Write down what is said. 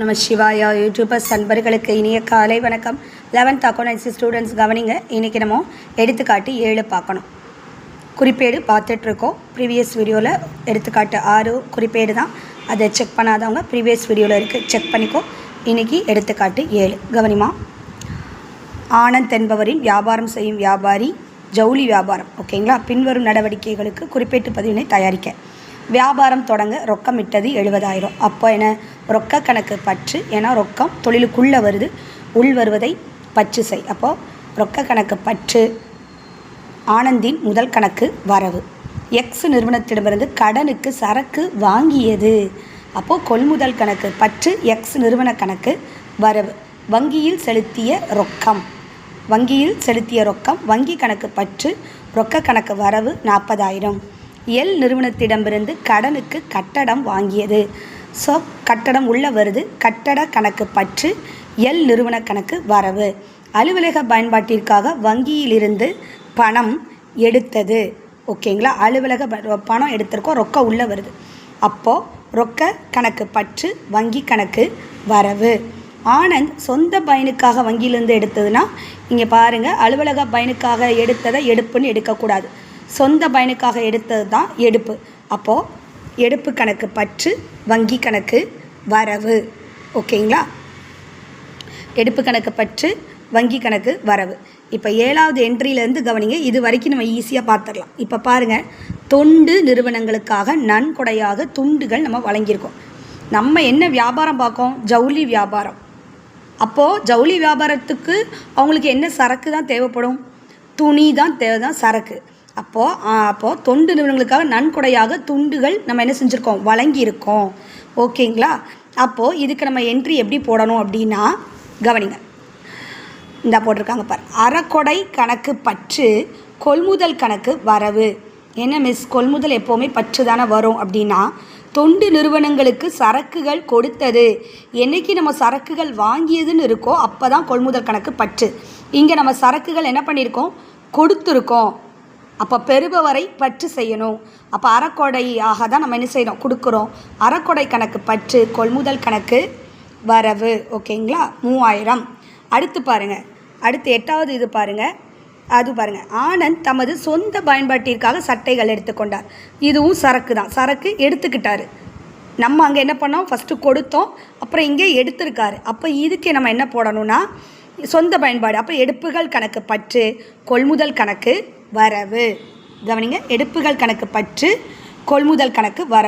நம்ம சிவாயா யூடியூபர்ஸ் நண்பர்களுக்கு இனிய காலை வணக்கம். லெவன்த் அக்கௌண்டன்சி ஸ்டூடெண்ட்ஸ் கவனிங்க. இன்றைக்கி நம்ம எடுத்துக்காட்டு ஏழு பார்க்கணும். குறிப்பேடு பார்த்துட்ருக்கோம். ப்ரீவியஸ் வீடியோவில் எடுத்துக்காட்டு ஆறு குறிப்பேடு தான். அதை செக் பண்ணாதவங்க ப்ரீவியஸ் வீடியோவில் இருக்குது செக் பண்ணிக்கோ. இன்றைக்கி எடுத்துக்காட்டு ஏழு. கவனிமா? ஆனந்த் என்பவரின் வியாபாரம் செய்யும் வியாபாரி ஜவுளி வியாபாரம் ஓகேங்களா? பின்வரும் நடவடிக்கைகளுக்கு குறிப்பேட்டு பதிவினை தயாரிக்க. வியாபாரம் தொடங்க ரொக்கம் இட்டது எழுபதாயிரம். அப்போ என்ன? ரொக்க கணக்கு பற்று. ஏன்னா ரொக்கம் தொழிலுக்குள்ளே வருது. உள் வருவதை பற்று செய். அப்போது ரொக்க கணக்கு பற்று ஆனந்தின் முதல் கணக்கு வரவு. எக்ஸ் நிறுவனத்திடமிருந்து கடனுக்கு சரக்கு வாங்கியது. அப்போது கொள்முதல் கணக்கு பற்று எக்ஸ் நிறுவன கணக்கு வரவு. வங்கியில் செலுத்திய ரொக்கம். வங்கியில் செலுத்திய ரொக்கம் வங்கி கணக்கு பற்று ரொக்க கணக்கு வரவு நாற்பதாயிரம். எல் நிறுவனத்திடமிருந்து கடனுக்கு கட்டடம் வாங்கியது. ஸோ கட்டடம் உள்ள வருது. கட்டட கணக்கு பற்று எல் நிறுவன கணக்கு வரவு. அலுவலக பயன்பாட்டிற்காக வங்கியிலிருந்து பணம் எடுத்தது. ஓகேங்களா? அலுவலக பணம் எடுத்திருக்கோம். ரொக்கம் உள்ளே வருது. அப்போது ரொக்க கணக்கு பற்று வங்கி கணக்கு வரவு. ஆனந்த் சொந்த பயனுக்காக வங்கியிலேருந்து எடுத்ததுன்னா இங்கே பாருங்கள் அலுவலக பயனுக்காக எடுத்ததை எடுப்புன்னு எடுக்கக்கூடாது. சொந்த பயனுக்காக எடுத்தது தான் எடுப்பு. அப்போது எடுப்பு கணக்கு பற்று வங்கி கணக்கு வரவு. ஓகேங்களா? எடுப்பு கணக்கு பற்று வங்கி கணக்கு வரவு. இப்போ ஏழாவது என்ட்ரியிலேருந்து கவனிங்க இது வரைக்கும் நம்ம ஈஸியாக பார்த்துடலாம் இப்போ பாருங்கள் தொண்டு நிறுவனங்களுக்காக நன்கொடையாக துண்டுகள் நம்ம வழங்கியிருக்கோம். நம்ம என்ன வியாபாரம் பார்க்கோம் ஜவுளி வியாபாரம். அப்போது ஜவுளி வியாபாரத்துக்கு அவங்களுக்கு என்ன சரக்கு தான் தேவைப்படும்? துணி தான் தேவை தான் சரக்கு. அப்போது அப்போது தொண்டு நிறுவனங்களுக்காக நன்கொடையாக துண்டுகள் நம்ம என்ன செஞ்சுருக்கோம்? வழங்கியிருக்கோம். ஓகேங்களா? அப்போது இதுக்கு நம்ம என்ட்ரி எப்படி போடணும் அப்படின்னா கவனிங்க. இந்த போட்டிருக்காங்க பார். அறக்கொடை கணக்கு பற்று கொள்முதல் கணக்கு வரவு. என்ன மிஸ் கொள்முதல் எப்போவுமே பற்று தானே வரும் அப்படின்னா தொண்டு நிறுவனங்களுக்கு சரக்குகள் கொடுத்தது. என்னைக்கு நம்ம சரக்குகள் வாங்கியதுன்னு இருக்கோ அப்போ தான் கொள்முதல் கணக்கு பற்று. இங்கே நம்ம சரக்குகள் என்ன பண்ணியிருக்கோம்? கொடுத்துருக்கோம். அப்போ பெறுபவரை பற்று செய்யணும். அப்போ அறக்கொடையாக தான் நம்ம என்ன செய்கிறோம் கொடுக்குறோம். அறக்கொடை கணக்கு பற்று கொள்முதல் கணக்கு வரவு. ஓகேங்களா? மூவாயிரம். அடுத்து பாருங்கள் அடுத்து எட்டாவது இது பாருங்கள் அது பாருங்கள் ஆனந்த் தமது சொந்த பயன்பாட்டிற்காக சட்டைகள் எடுத்துக்கொண்டார் இதுவும் சரக்கு தான். சரக்கு எடுத்துக்கிட்டாரு. நம்ம அங்கே என்ன பண்ணோம்? ஃபஸ்ட்டு கொடுத்தோம். அப்புறம் இங்கே எடுத்திருக்காரு. அப்போ இதுக்கு நம்ம என்ன போடணும்னா சொந்த பயன்பாடு. அப்போ எடுப்புகள் கணக்கு பற்று கொள்முதல் கணக்கு வரவு. கவனிங்க எடுப்புகள் கணக்கு பற்று கொள்முதல் கணக்கு வரவு.